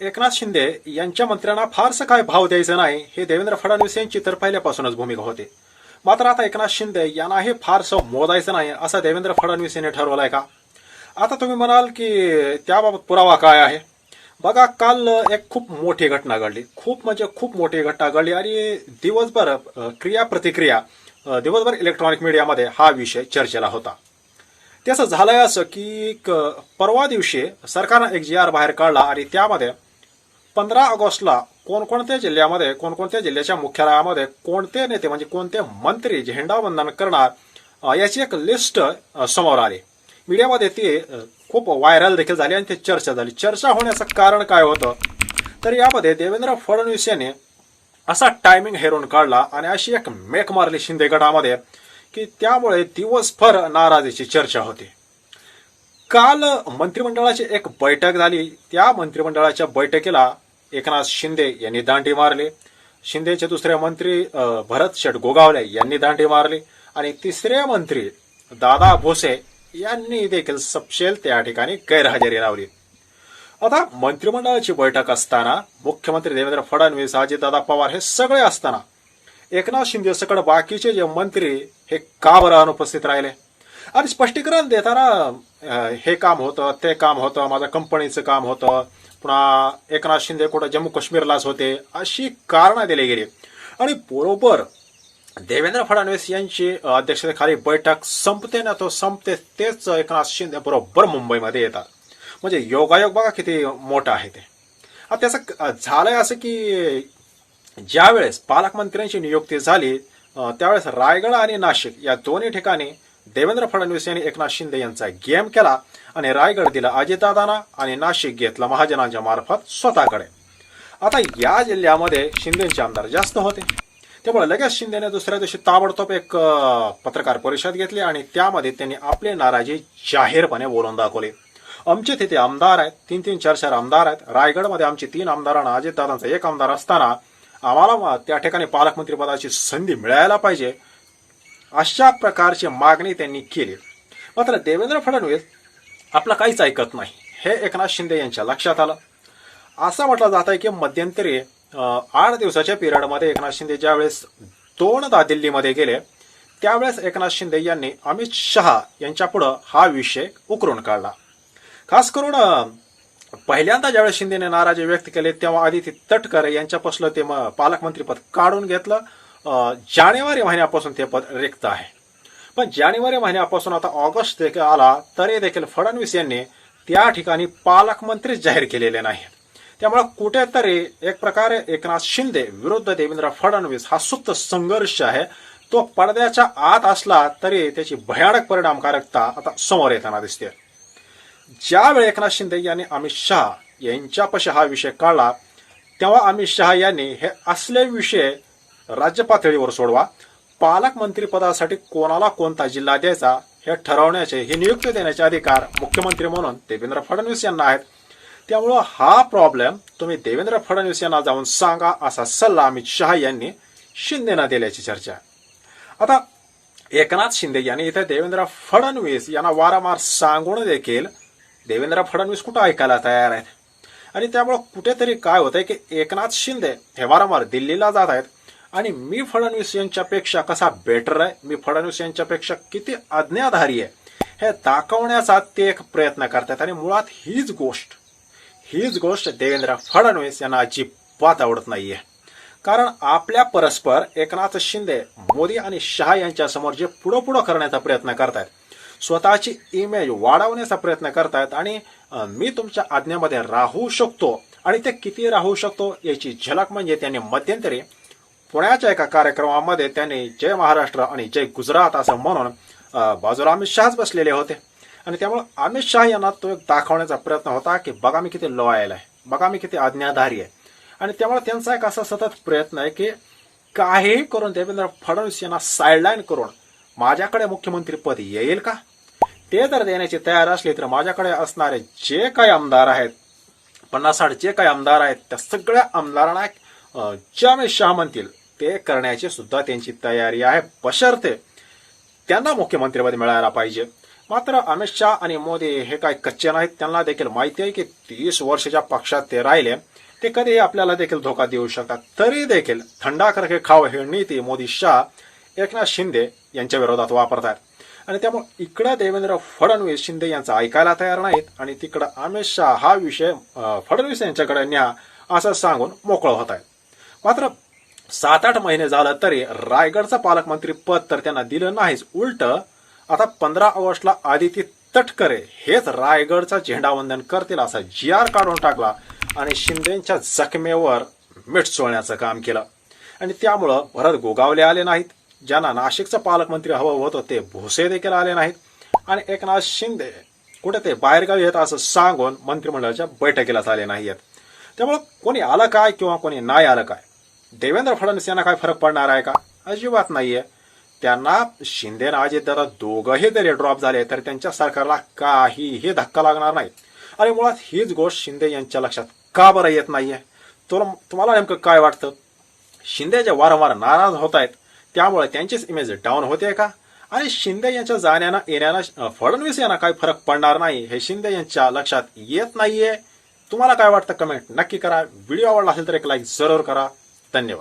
एकनाथ शिंदे यांच्या मंत्र्यांना फारसं काय भाव द्यायचं नाही हे देवेंद्र फडणवीस यांची तर पहिल्यापासूनच भूमिका होती. मात्र आता एकनाथ शिंदे यांना हे फारसं मोजायचं नाही असं देवेंद्र फडणवीस यांनी ठरवलंय का? आता तुम्ही म्हणाल की त्याबाबत पुरावा काय आहे? बघा काल एक खूप मोठी घटना घडली. खूप म्हणजे खूप मोठी घटना घडली आणि दिवसभर क्रिया प्रतिक्रिया दिवसभर इलेक्ट्रॉनिक मीडियामध्ये हा विषय चर्चेला होता. त्याचं झालंय असं की परवा दिवशी सरकारनं एक जी आर बाहेर काढला आणि त्यामध्ये पंधरा ऑगस्टला कोणकोणत्या जिल्ह्यामध्ये कोणकोणत्या जिल्ह्याच्या मुख्यालयामध्ये कोणते नेते म्हणजे कोणते मंत्री झेंडावंदन करणार याची एक लिस्ट समोर आली. मीडियामध्ये ती खूप व्हायरल देखील झाली आणि ती चर्चा झाली. चर्चा होण्याचं कारण काय होतं? तर यामध्ये देवेंद्र फडणवीस यांनी असा टायमिंग हेरून काढला आणि अशी एक मेक मारली शिंदे गटामध्ये. की त्यामुळे दिवसभर नाराजीची चर्चा होती. काल मंत्रिमंडळाची एक बैठक झाली. त्या मंत्रिमंडळाच्या बैठकीला एकनाथ शिंदे यांनी दांडी मारली. शिंदेचे दुसरे मंत्री भरत शेठ गोगावले यांनी दांडी मारली. आणि तिसरे मंत्री दादा भोसे यांनी देखील सपशेल त्या ठिकाणी गैरहजेरी लावली. आता मंत्रिमंडळाची बैठक असताना मुख्यमंत्री देवेंद्र फडणवीस अजितदादा पवार हे सगळे असताना एकनाथ शिंदे सकड बाकीचे जे मंत्री हे का बरं अनुपस्थित राहिले? आणि स्पष्टीकरण देताना हे काम होतं ते काम होतं माझ्या कंपनीचं काम होतं. पुन्हा एकनाथ शिंदे कुठं जम्मू काश्मीरलाच होते अशी कारणं दिली गेली. आणि बरोबर देवेंद्र फडणवीस यांची अध्यक्षतेखाली बैठक संपते ना तो संपते तेच एकनाथ शिंदे बरोबर मुंबईमध्ये येतात. म्हणजे योगायोग बघा किती मोठा आहे ते. आता त्याचं झालंय असं की ज्यावेळेस पालकमंत्र्यांची नियुक्ती झाली त्यावेळेस रायगड आणि नाशिक या दोन्ही ठिकाणी देवेंद्र फडणवीस यांनी एकनाथ शिंदे यांचा गेम केला आणि रायगड दिला अजितदादांना आणि नाशिक घेतला महाजनांच्या मार्फत स्वतःकडे. आता या जिल्ह्यामध्ये शिंदेचे आमदार जास्त होते. त्यामुळे लगेच शिंदेने दुसऱ्या दिवशी ताबडतोब एक पत्रकार परिषद घेतली आणि त्यामध्ये त्यांनी आपली नाराजी जाहीरपणे बोलून दाखवली. आमचे तिथे आमदार आहेत तीन तीन चार चार आमदार आहेत. रायगडमध्ये आमचे तीन आमदारांना अजितदादांचा एक आमदार असताना आम्हाला त्या ठिकाणी पालकमंत्री पदाची संधी मिळायला पाहिजे अशा प्रकारची मागणी त्यांनी केली. मात्र देवेंद्र फडणवीस आपलं काहीच ऐकत नाही. हे एकनाथ शिंदे यांच्या लक्षात आलं. असं म्हटलं जात आहे की मध्यंतरी आठ दिवसाच्या पिरियडमध्ये एकनाथ शिंदे ज्यावेळेस दोनदा दिल्लीमध्ये गेले त्यावेळेस एकनाथ शिंदे यांनी अमित शहा यांच्या पुढं हा विषय उकरून काढला. खास करून पहिल्यांदा ज्यावेळेस शिंदेने नाराजी व्यक्त केले तेव्हा आदिती तटकर यांच्यापासलं ते म- पालकमंत्रीपद काढून घेतलं. जानेवारी महिन्यापासून ते पद रिक्त आहे. पण जानेवारी महिन्यापासून आता ऑगस्ट देखील आला तरी देखील फडणवीस यांनी त्या ठिकाणी पालकमंत्री जाहीर केलेले नाही त्यामुळे कुठेतरी एक प्रकारे एकनाथ शिंदे विरुद्ध देवेंद्र फडणवीस हा सुप्त संघर्ष आहे. तो पडद्याच्या आत असला तरी त्याची भयानक परिणामकारकता आता समोर येताना दिसते ज्यावेळी एकनाथ शिंदे यांनी अमित शहा यांच्यापाशी हा विषय काढला तेव्हा अमित शहा यांनी हे असले विषय राज्य पातळीवर सोडवा पालकमंत्री पदासाठी कोणाला कोणता जिल्हा द्यायचा हे ठरवण्याचे हे नियुक्ती देण्याचे अधिकार मुख्यमंत्री म्हणून देवेंद्र फडणवीस यांना आहेत. त्यामुळं हा प्रॉब्लेम तुम्ही देवेंद्र फडणवीस यांना जाऊन सांगा असा सल्ला अमित शहा यांनी शिंदेना दिल्याची चर्चा. आता एकनाथ शिंदे यांनी इथे देवेंद्र फडणवीस यांना वारंवार सांगून देखील देवेंद्र फडणवीस कुठं ऐकायला तयार आहेत? आणि त्यामुळं कुठेतरी काय होतंय की एकनाथ शिंदे हे वारंवार दिल्लीला जात आहेत. आणि मी फडणवीस यांच्यापेक्षा कसा बेटर आहे? मी फडणवीस यांच्यापेक्षा किती आज्ञाधारी आहे? हे दाखवण्याचा ते एक प्रयत्न करतात. आणि मुळात हीच गोष्ट हीच गोष्ट देवेंद्र फडणवीस यांना अजिबात आवडत नाहीये. कारण आपल्या परस्पर एकनाथ शिंदे मोदी आणि शहा यांच्यासमोर जे पुढं पुढं करण्याचा प्रयत्न करतात स्वतःची इमेज वाढवण्याचा प्रयत्न करतायत आणि मी तुमच्या आज्ञामध्ये राहू शकतो. आणि ते किती राहू शकतो याची झलक म्हणजे त्यांनी मध्यंतरी पुण्याच्या एका कार्यक्रमामध्ये त्यांनी जय महाराष्ट्र आणि जय गुजरात असं म्हणून बाजूला अमित शहाच बसलेले होते. आणि त्यामुळे अमित शहा यांना तो एक दाखवण्याचा प्रयत्न होता की बघा मी किती लॉयल आहे बघा मी किती आज्ञाधारी आहे. आणि त्यामुळे त्यांचा एक असा सतत प्रयत्न आहे की काहीही करून देवेंद्र फडणवीस यांना साईडलाईन करून माझ्याकडे मुख्यमंत्रीपद येईल का? ते जर देण्याची तयार असली तर माझ्याकडे असणारे जे काही आमदार आहेत पन्नास साठ जे काही आमदार आहेत त्या सगळ्या आमदारांना जे अमित शहा म्हणतील ते करण्याची सुद्धा त्यांची तयारी आहे बशर्ते त्यांना मुख्यमंत्रीपद मिळायला पाहिजे. मात्र अमित शहा आणि मोदी हे काय कच्चे नाहीत त्यांना देखील माहिती आहे की तीस वर्षाच्या पक्षात ते राहिले ते कधीही आपल्याला देखील धोका देऊ शकतात. तरी देखील थंडा करके खाव हे नीती मोदी शाह एकनाथ शिंदे यांच्या विरोधात वापरतात. आणि त्यामुळे इकडं देवेंद्र फडणवीस शिंदे यांचं ऐकायला तयार नाहीत आणि तिकडं अमित शहा हा विषय फडणवीस यांच्याकडे न्या असं सांगून मोकळं होत आहे मात्र सात आठ महिने झालं तरी रायगडचं पालकमंत्री पद तर त्यांना दिलं नाहीच. उलट आता पंधरा ऑगस्टला आदिती तटकरे हेच रायगडचा झेंडावंदन करतील असा जी आर काढून टाकला आणि शिंदेच्या जखमेवर मीठ चोळण्याचं काम केलं. आणि त्यामुळं भरत गोगावले आले नाहीत. ज्यांना नाशिकचं पालकमंत्री हवं होतं ते भोसे देखील आले नाहीत. आणि एकनाथ शिंदे कुठे ते बाहेरगावी येत असं सांगून मंत्रिमंडळाच्या बैठकीलाच आले नाहीत त्यामुळं कोणी आलं काय किंवा कोणी नाही आलं काय? देवेंद्र फडणवीस यांना काय फरक पडणार आहे का? अजिबात नाहीये. त्यांना शिंदे आणि अजितदादा दोघंही जरी ड्रॉप झाले तर त्यांच्या सरकारला काहीही धक्का लागणार नाही. आणि मुळात हीच गोष्ट शिंदे यांच्या लक्षात का बरं येत नाहीये? तुला तुम्हाला नेमकं काय वाटतं? शिंदे जे वारंवार नाराज होत आहेत त्यामुळे त्यांचीच इमेज डाऊन होते का? आणि शिंदे यांच्या जाण्यानं येण्यानं फडणवीस यांना काही फरक पडणार नाही हे शिंदे यांच्या लक्षात येत नाहीये. तुम्हाला काय वाटतं कमेंट नक्की करा. व्हिडिओ आवडला असेल तर एक लाईक जरूर करा. धन्यवाद.